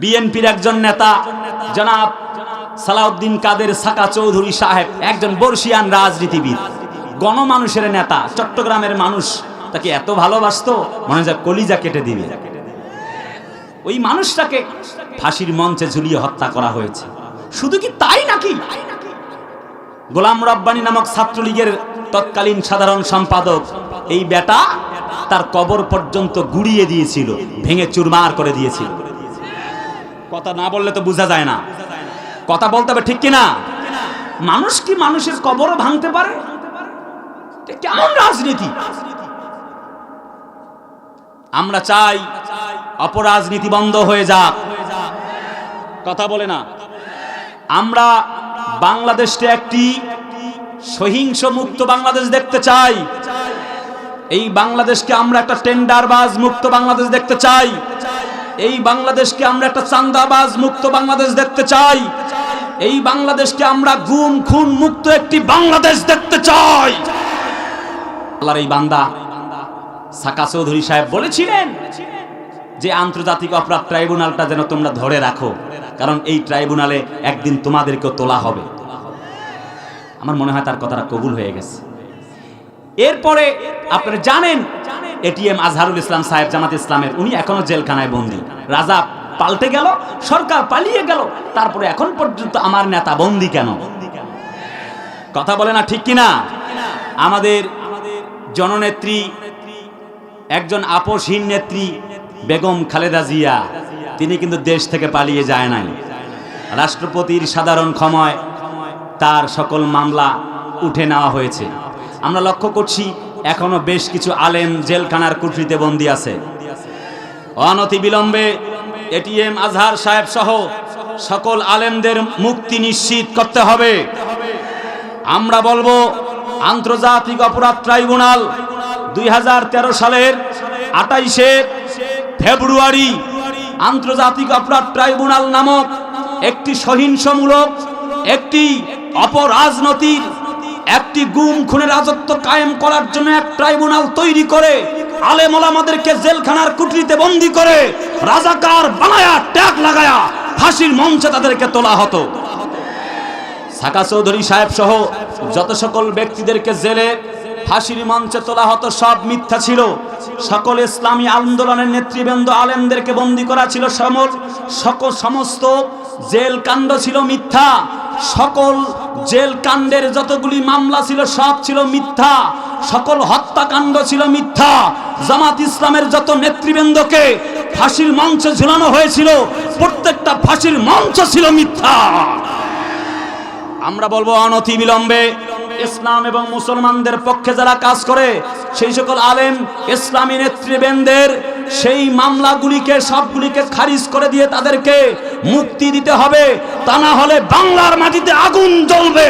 বিএনপির একজন নেতা, জনাব সালাউদ্দিন কাদের সাকা চৌধুরী সাহেব, একজন বর্ষিয়ান রাজনীতিবিদ। গণমানুষের নেতা, চট্টগ্রামের মানুষ, তাকে এত ভালোবাসতো, মনে হয় কলিজা কেটে দিবে। ওই মানুষটাকে ফাঁসির মঞ্চে ঝুলিয়ে হত্যা করা হয়েছে। শুধু কি তাই নাকি? গোলাম রব্বানি নামক ছাত্রলীগের তৎকালীন সাধারণ সম্পাদক, এই বেটা তার কবর পর্যন্ত গুড়িয়ে দিয়েছিল, ভেঙে চুরমার করে দিয়েছিল। কথা না বললে তো বোঝা যায় না। কথা বলতে হবে ঠিক কিনা? মানুষ কি মানুষের কবরও ভাঙতে পারে? কেমন রাজনীতি? আমরা চাই অপরাজনীতি বন্ধ হয়ে যাক। কথা বলে না। আমরা বাংলাদেশকে একটি সহিংস মুক্ত বাংলাদেশ দেখতে চাই। এই বাংলাদেশকে আমরা একটা টেন্ডারবাজ মুক্ত বাংলাদেশ দেখতে চাই। এই বাংলাদেশকে আমরা একটা চান্দাবাজ মুক্ত বাংলাদেশ দেখতে চাই। এই বাংলাদেশকে আমরা গুম, খুন, মুক্ত একটি বাংলাদেশ দেখতে চাই। আল্লাহর এই বান্দা সাকা চৌধুরী সাহেব বলেছিলেন যে আন্তর্জাতিক অপরাধ ট্রাইব্যুনালটা যেন তোমরা ধরে রাখো, কারণ এই ট্রাইব্যুনালে একদিন তোমাদেরকেও তোলা হবে। আমার মনে হয় তার কথাটা কবুল হয়ে গেছে। এরপরে আপনারা জানেন এটিএম আজহারুল ইসলাম সাহেব জামাত ইসলামের, উনি এখনও জেলখানায় বন্দী। রাজা পাল্টে গেল, সরকার পালিয়ে গেল, তারপরে এখন পর্যন্ত আমার নেতা বন্দী কেন? কথা বলে না ঠিক কিনা? আমাদের জননেত্রী, একজন আপোষহীন নেত্রী, বেগম খালেদা জিয়া, তিনি কিন্তু দেশ থেকে পালিয়ে যায় নাই। রাষ্ট্রপতির সাধারণ ক্ষময় তার সকল মামলা উঠে নেওয়া হয়েছে। আমরা লক্ষ্য করছি এখনও বেশ কিছু আলেম জেলখানার কুঠরিতে বন্দী আছে। অনতি বিলম্বে এটিএম আজহার সাহেব সহ সকল আলেমদের মুক্তি নিশ্চিত করতে হবে। আমরা বলব, আন্তর্জাতিক অপরাধ ট্রাইব্যুনাল দুই হাজার তেরো সালের আটাইশে ফেব্রুয়ারি আন্তর্জাতিক অপরাধ ট্রাইব্যুনাল নামক একটি সহিংসমূলক, একটি অপরাজনৈতিক একটি গুম খুনের রাজত্ব কায়েম করার জন্য এক ট্রাইব্যুনাল তৈরি করে, আলেম ওলামাদেরকে জেলখানার কুটরিতে বন্দি করে, রাজাকার বানায়া, ট্যাগ লাগায়া, ফাঁসির মঞ্চে তাদেরকে তোলা হতো। সাকা চৌধুরী সাহেব সহ যত সকল ব্যক্তিদেরকে জেলে ফাঁসির মঞ্চে তোলা হতো, সব মিথ্যা ছিল। সকল ইসলামী আন্দোলনের নেতৃবৃন্দ আলেমদেরকে বন্দি করা ছিল সকল সমস্ত জেল কাণ্ড ছিল মিথ্যা। সকল জেল কাণ্ডের যতগুলি মামলা ছিল, সব ছিল মিথ্যা। সকল হত্যাকাণ্ড ছিল মিথ্যা। জামাত ইসলামের যত নেতৃবৃন্দকে ফাঁসির মঞ্চে ঝুলানো হয়েছিল, প্রত্যেকটা ফাঁসির মঞ্চ ছিল মিথ্যা। আমরা বলব অনতি বিলম্বে ইসলাম এবং মুসলমানদের পক্ষে যারা কাজ করে, সেই সকল আলেম, ইসলামী নেতৃবৃন্দের সেই মামলাগুলিকে, সবগুলিকে খারিজ করে দিয়ে তাদেরকে মুক্তি দিতে হবে তা না হলে বাংলার মাটিতে আগুন জ্বলবে।